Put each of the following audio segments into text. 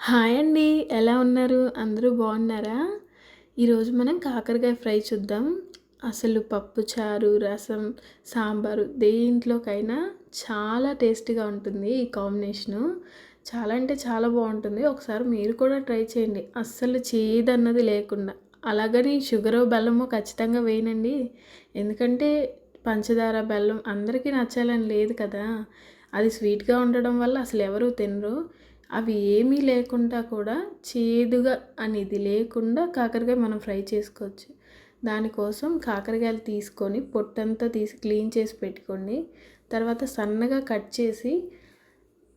Hi అండి ఎలా ఉన్నారు? అందరూ బాగున్నారా? ఈరోజు మనం కాకరకాయ ఫ్రై చూద్దాం. అసలు పప్పు చారు రసం సాంబారు దేంట్లోకైనా చాలా టేస్టీగా ఉంటుంది ఈ కాంబినేషను. చాలా అంటే చాలా బాగుంటుంది. ఒకసారి మీరు కూడా ట్రై చేయండి. అస్సలు చేదన్నది లేకుండా. అలాగని షుగర్ బెల్లము ఖచ్చితంగా వేయనండి. ఎందుకంటే పంచదార బెల్లం అందరికీ నచ్చాలని లేదు కదా. అది స్వీట్గా ఉండడం వల్ల అసలు ఎవరు తినరు. అవి ఏమీ లేకుండా కూడా చేదుగా అనేది లేకుండా కాకరకాయ మనం ఫ్రై చేసుకోవచ్చు. దానికోసం కాకరకాయలు తీసుకొని పొట్టంతా తీసి క్లీన్ చేసి పెట్టుకోండి. తర్వాత సన్నగా కట్ చేసి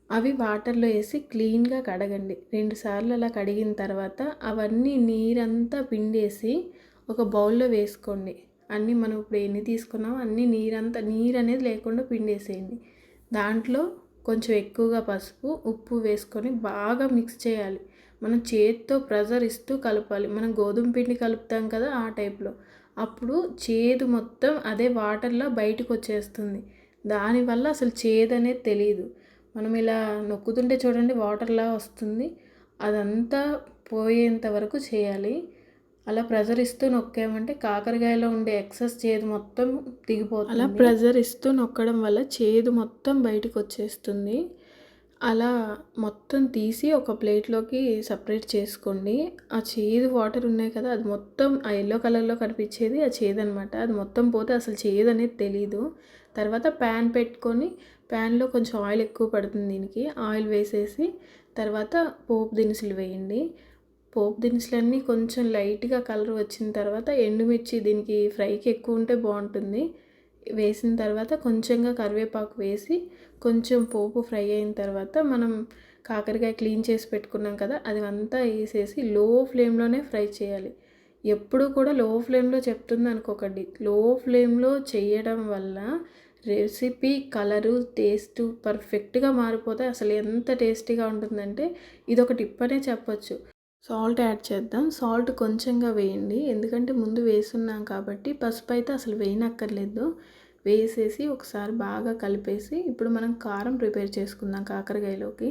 అవి వాటర్లో వేసి క్లీన్గా కడగండి. రెండుసార్లు అలా కడిగిన తర్వాత అవన్నీ నీరంతా పిండేసి ఒక బౌల్లో వేసుకోండి. అన్నీ మనం ఇప్పుడు ఎన్ని తీసుకున్నామో అన్నీ నీరంతా నీరు అనేది లేకుండా పిండేసేయండి. దాంట్లో కొంచెం ఎక్కువగా పసుపు ఉప్పు వేసుకొని బాగా మిక్స్ చేయాలి. మనం చేతితో ప్రెజర్ ఇస్తూ కలపాలి. మనం గోధుమ పిండి కలుపుతాం కదా ఆ టైప్లో అప్పుడు చేదు మొత్తం అదే వాటర్లో బయటకు వచ్చేస్తుంది. దానివల్ల అసలు చేదు అనేది తెలియదు మనం ఇలా నొక్కుతుంటే చూడండి వాటర్లా వస్తుంది. అదంతా పోయేంత వరకు చేయాలి. అలా ప్రెజర్ ఇస్తూ నొక్కామంటే కాకరకాయలో ఉండే ఎక్సెస్ చేదు మొత్తం దిగిపోతుంది. అలా ప్రెజర్ ఇస్తూ నొక్కడం వల్ల చేదు మొత్తం బయటకు వచ్చేస్తుంది. అలా మొత్తం తీసి ఒక ప్లేట్లోకి సపరేట్ చేసుకోండి. ఆ చేదు వాటర్ ఉన్నాయి కదా అది మొత్తం ఆ ఎల్లో కలర్లో కనిపించేది ఆ చేదు అనమాట అది మొత్తం పోతే అసలు చేదు అనేది తెలీదు. తర్వాత ప్యాన్ పెట్టుకొని ప్యాన్లో కొంచెం ఆయిల్ ఎక్కువ పడుతుంది దీనికి. ఆయిల్ వేసేసి తర్వాత పోపు దినుసులు వేయండి. పోపు దినుసులన్నీ కొంచెం లైట్గా కలర్ వచ్చిన తర్వాత ఎండుమిర్చి దీనికి ఫ్రైకి ఎక్కువ ఉంటే బాగుంటుంది. వేసిన తర్వాత కొంచెంగా కరివేపాకు వేసి కొంచెం పోపు ఫ్రై అయిన తర్వాత మనం కాకరకాయ క్లీన్ చేసి పెట్టుకున్నాం కదా అది అంతా వేసేసి లో ఫ్లేమ్లోనే ఫ్రై చేయాలి. ఎప్పుడు కూడా లో ఫ్లేమ్లో చెప్తుంది అనుకోకండి. లో ఫ్లేమ్లో చేయడం వల్ల రెసిపీ కలరు టేస్ట్ పర్ఫెక్ట్గా మారిపోతే అసలు ఎంత టేస్టీగా ఉంటుందంటే ఇది ఒక టిప్ అనే చెప్పొచ్చు. సాల్ట్ యాడ్ చేద్దాం. సాల్ట్ కొంచెంగా వేయండి. ఎందుకంటే ముందు వేసున్నాం కాబట్టి పసుపు అయితే అసలు వేయనక్కర్లేదు. వేసేసి ఒకసారి బాగా కలిపేసి ఇప్పుడు మనం కారం ప్రిపేర్ చేసుకుందాం కాకరకాయలోకి.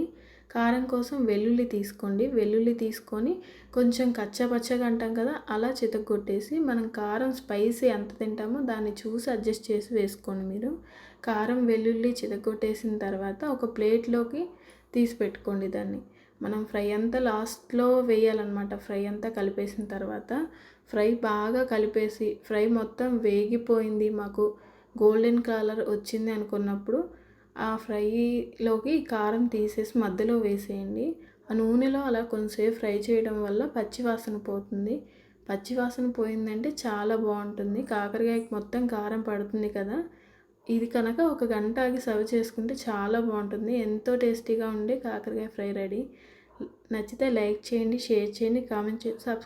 కారం కోసం వెల్లుల్లి తీసుకోండి. వెల్లుల్లి తీసుకొని కొంచెం కచ్చపచ్చగా అంటాం కదా అలా చితగొట్టేసి మనం కారం స్పైసీ ఎంత తింటామో దాన్ని చూసి అడ్జస్ట్ చేసి వేసుకోండి మీరు. కారం వెల్లుల్లి చితగొట్టేసిన తర్వాత ఒక ప్లేట్లోకి తీసి పెట్టుకోండి దాన్ని. మనం ఫ్రై అంతా లాస్ట్లో వేయాలన్నమాట. ఫ్రై అంతా కలిపేసిన తర్వాత ఫ్రై బాగా కలిపేసి ఫ్రై మొత్తం వేగిపోయింది మాకు. గోల్డెన్ కలర్ వచ్చింది అనుకున్నప్పుడు ఆ ఫ్రైలోకి కారం తీసేసి మధ్యలో వేసేయండి. ఆ నూనెలో అలా కొంచెంసేపు ఫ్రై చేయడం వల్ల పచ్చివాసన పోతుంది. పచ్చివాసన పోయిందంటే చాలా బాగుంటుంది. కాకరకాయకి మొత్తం కారం పడుతుంది కదా. ఇది కనుక ఒక గంట ఆగి సర్వ్ చేసుకుంటే చాలా బాగుంటుంది. ఎంతో టేస్టీగా ఉండే కాకరకాయ ఫ్రై రెడీ. నచ్చితే లైక్ చేయండి షేర్ చేయండి కామెంట్ చేయండి సబ్స్క్రైబ్